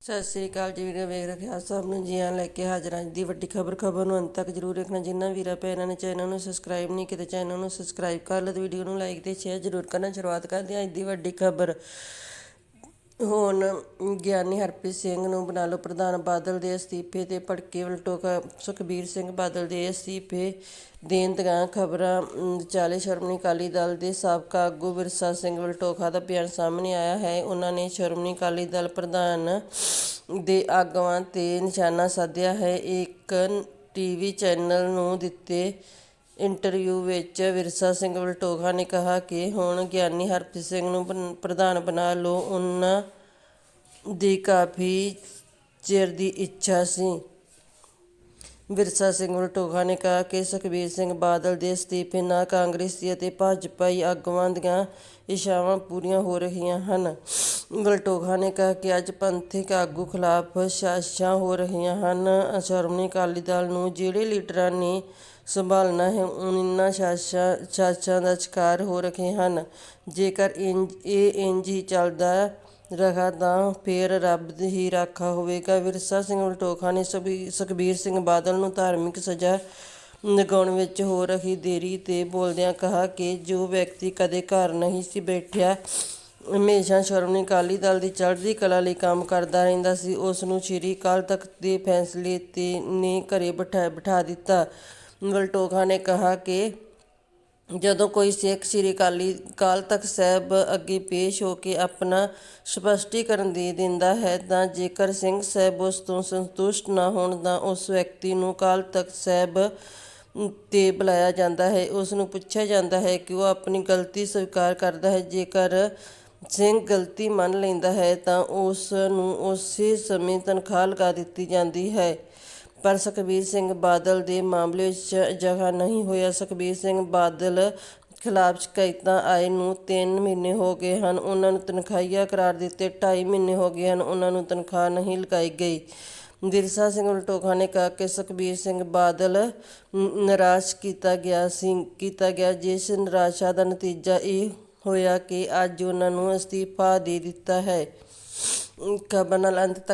ਸਤਿ ਸ੍ਰੀ ਅਕਾਲ ਜੀ ਵੀਡੀਓ ਵੇਖ ਰਹੇ ਹਾਂ ਸਭ ਨੂੰ। ਜੀ ਆਇਆਂ ਲੈ ਕੇ ਹਾਜ਼ਰ ਹਾਂ ਅੱਜ ਦੀ ਵੱਡੀ ਖਬਰ। ਖਬਰ ਨੂੰ ਅੰਤ ਤੱਕ ਜਰੂਰ ਦੇਖਣਾ ਜਿੰਨਾ ਵੀਰਾਂ, ਭੈਣਾਂ ਨੇ ਚੈਨਲ ਨੂੰ ਸਬਸਕ੍ਰਾਈਬ ਨਹੀਂ ਕੀਤਾ, ਚੈਨਲ ਨੂੰ ਸਬਸਕ੍ਰਾਈਬ ਕਰ ਲਓ ਤੇ ਵੀਡੀਓ ਨੂੰ ਲਾਈਕ ਤੇ ਸ਼ੇਅਰ ਜਰੂਰ ਕਰਨਾ। ਸ਼ੁਰੂਆਤ ਕਰਦੇ ਹਾਂ ਅੱਜ ਦੀ ਵੱਡੀ ਖਬਰ। ਹੁਣ ਗਿਆਨੀ ਹਰਪ੍ਰੀਤ ਸਿੰਘ ਨੂੰ ਬਣਾ ਲਓ ਪ੍ਰਧਾਨ ਬਾਦਲ ਦੇ ਅਸਤੀਫੇ ਤੇ ਭੜਕੇ ਵਲਟੋਕਾ ਸੁਖਬੀਰ ਸਿੰਘ ਬਾਦਲ ਦੇ ਅਸਤੀਫੇ ਦੇਣ ਦੀਆਂ ਖਬਰਾਂ ਵਿਚਾਲੇ ਸ਼੍ਰੋਮਣੀ ਅਕਾਲੀ ਦਲ ਦੇ ਸਾਬਕਾ ਆਗੂ ਵਿਰਸਾ ਸਿੰਘ ਵਲਟੋਖਾ ਦਾ ਬਿਆਨ ਸਾਹਮਣੇ ਆਇਆ ਹੈ। ਉਹਨਾਂ ਨੇ ਸ਼੍ਰੋਮਣੀ ਅਕਾਲੀ ਦਲ ਪ੍ਰਧਾਨ ਦੇ ਆਗੂਆਂ ਤੇ ਨਿਸ਼ਾਨਾ ਸਾਧਿਆ ਹੈ। ਇੱਕ ਟੀਵੀ ਚੈਨਲ ਨੂੰ ਦਿੱਤੇ ਇੰਟਰਵਿਊ ਵਿੱਚ ਵਿਰਸਾ ਸਿੰਘ ਵਲਟੋਖਾ ਨੇ ਕਿਹਾ ਕਿ ਹੁਣ ਗਿਆਨੀ ਹਰਪ੍ਰੀਤ ਸਿੰਘ ਨੂੰ ਬਣ- ਪ੍ਰਧਾਨ ਬਣਾ ਲਓ। ਉਹਨਾਂ ਦੀ ਕਾਫੀ ਚਿਰ ਦੀ ਇੱਛਾ ਸੀ। ਵਿਰਸਾ ਸਿੰਘ ਵਲਟੋਹਾ ਨੇ ਕਿਹਾ ਕਿ ਸੁਖਬੀਰ ਸਿੰਘ ਬਾਦਲ ਦੇ ਅਸਤੀਫੇ ਨਾਲ ਕਾਂਗਰਸੀ ਅਤੇ ਭਾਜਪਾਈ ਆਗੂਆਂ ਦੀਆਂ ਇਛਾਵਾਂ ਪੂਰੀਆਂ ਹੋ ਰਹੀਆਂ ਹਨ। ਵਲਟੋਹਾ ਨੇ ਕਿਹਾ ਕਿ ਅੱਜ ਪੰਥਕ ਆਗੂ ਖਿਲਾਫ ਸਾਜ਼ਿਸ਼ਾਂ ਹੋ ਰਹੀਆਂ ਹਨ। ਸ਼੍ਰੋਮਣੀ ਅਕਾਲੀ ਦਲ ਨੂੰ ਜਿਹੜੇ ਲੀਡਰਾਂ ਨੇ ਸੰਭਾਲਣਾ ਹੈ ਉਹਨਾਂ ਸਾਜ਼ਿਸ਼ਾਂ ਸਾਜ਼ਿਸ਼ਾਂ ਦਾ ਸ਼ਿਕਾਰ ਹੋ ਰਹੇ ਹਨ। ਜੇਕਰ ਇੰਜ, ਇਹ ਇੰਜ ਹੀ ਚੱਲਦਾ ਰਹਾ ਤਾਂ ਫੇਰ ਰੱਬ ਹੀ ਰਾਖਾ ਹੋਵੇਗਾ। ਵਿਰਸਾ ਸਿੰਘ ਵਲਟੋਖਾ ਨੇ ਸੁਖਬੀ- ਸੁਖਬੀਰ ਸਿੰਘ ਬਾਦਲ ਨੂੰ ਧਾਰਮਿਕ ਸਜ਼ਾ ਲਗਾਉਣ ਵਿੱਚ ਹੋ ਰਹੀ ਦੇਰੀ ਤੇ ਬੋਲਦਿਆਂ ਕਿਹਾ ਕਿ ਜੋ ਵਿਅਕਤੀ ਕਦੇ ਘਰ ਨਹੀਂ ਸੀ ਬੈਠਿਆ, ਹਮੇਸ਼ਾ ਸ਼੍ਰੋਮਣੀ ਅਕਾਲੀ ਦਲ ਦੀ ਚੜ੍ਹਦੀ ਕਲਾ ਲਈ ਕੰਮ ਕਰਦਾ ਰਹਿੰਦਾ ਸੀ। ਉਸ ਨੂੰ ਸ਼੍ਰੀ ਅਕਾਲ ਤਖਤ ਦੇ ਫੈਸਲੇ ਤੇ ਨੇ ਘਰੇ ਬਿਠਾ ਬਿਠਾ ਦਿੱਤਾ। ਵਲਟੋਖਾ ਨੇ ਕਿਹਾ ਕਿ ਜਦੋਂ ਕੋਈ ਸਿੱਖ ਸ੍ਰੀ ਅਕਾਲੀ, ਅਕਾਲ ਤਖਤ ਸਾਹਿਬ ਅੱਗੇ ਪੇਸ਼ ਹੋ ਕੇ ਆਪਣਾ ਸਪਸ਼ਟੀਕਰਨ ਦੇ ਦਿੰਦਾ ਹੈ, ਤਾਂ ਜੇਕਰ ਸਿੰਘ ਸਾਹਿਬ ਉਸ ਤੋਂ ਸੰਤੁਸ਼ਟ ਨਾ ਹੋਣ, ਤਾਂ ਉਸ ਵਿਅਕਤੀ ਨੂੰ ਅਕਾਲ ਤਖਤ ਸਾਹਿਬ ਤੇ ਬੁਲਾਇਆ ਜਾਂਦਾ ਹੈ। ਉਸ ਨੂੰ ਪੁੱਛਿਆ ਜਾਂਦਾ ਹੈ ਕਿ ਉਹ ਆਪਣੀ ਗਲਤੀ ਸਵੀਕਾਰ ਕਰਦਾ ਹੈ। ਜੇਕਰ ਸਿੰਘ ਗਲਤੀ ਮੰਨ ਲੈਂਦਾ ਹੈ, ਤਾਂ ਉਸ ਨੂੰ ਉਸੇ ਸਮੇਂ ਤਨਖਾਹ ਲਗਾ ਦਿੱਤੀ ਜਾਂਦੀ ਹੈ। ਪਰ ਸੁਖਬੀਰ ਸਿੰਘ ਬਾਦਲ ਦੇ ਮਾਮਲੇ ਵਿੱਚ ਅਜਿਹਾ ਨਹੀਂ ਹੋਇਆ। ਸੁਖਬੀਰ ਸਿੰਘ ਬਾਦਲ ਖਿਲਾਫ ਸ਼ਿਕਾਇਤਾਂ ਆਏ ਨੂੰ 3 ਮਹੀਨੇ ਹੋ ਗਏ ਹਨ। ਉਹਨਾਂ ਨੂੰ ਤਨਖਾਹੀਆ ਕਰਾਰ ਦਿੱਤੇ 2.5 ਮਹੀਨੇ ਹੋ ਗਏ ਹਨ। ਉਹਨਾਂ ਨੂੰ ਤਨਖਾਹ ਨਹੀਂ ਲਗਾਈ ਗਈ। ਵਿਰਸਾ ਸਿੰਘ ਉਲਟੋਖਾ ਨੇ ਕਿਹਾ ਕਿ ਸੁਖਬੀਰ ਸਿੰਘ ਬਾਦਲ ਨਿਰਾਸ਼ ਕੀਤਾ ਗਿਆ ਸੀ, ਕੀਤਾ ਗਿਆ, ਜਿਸ ਨਿਰਾਸ਼ਾ ਦਾ ਨਤੀਜਾ ਇਹ ਹੋਇਆ ਕਿ ਅੱਜ ਉਹਨਾਂ ਨੂੰ ਅਸਤੀਫਾ ਦੇ ਦਿੱਤਾ ਹੈ। ਖਬਰ ਨਾਲ ਅੰਤ ਤੱਕ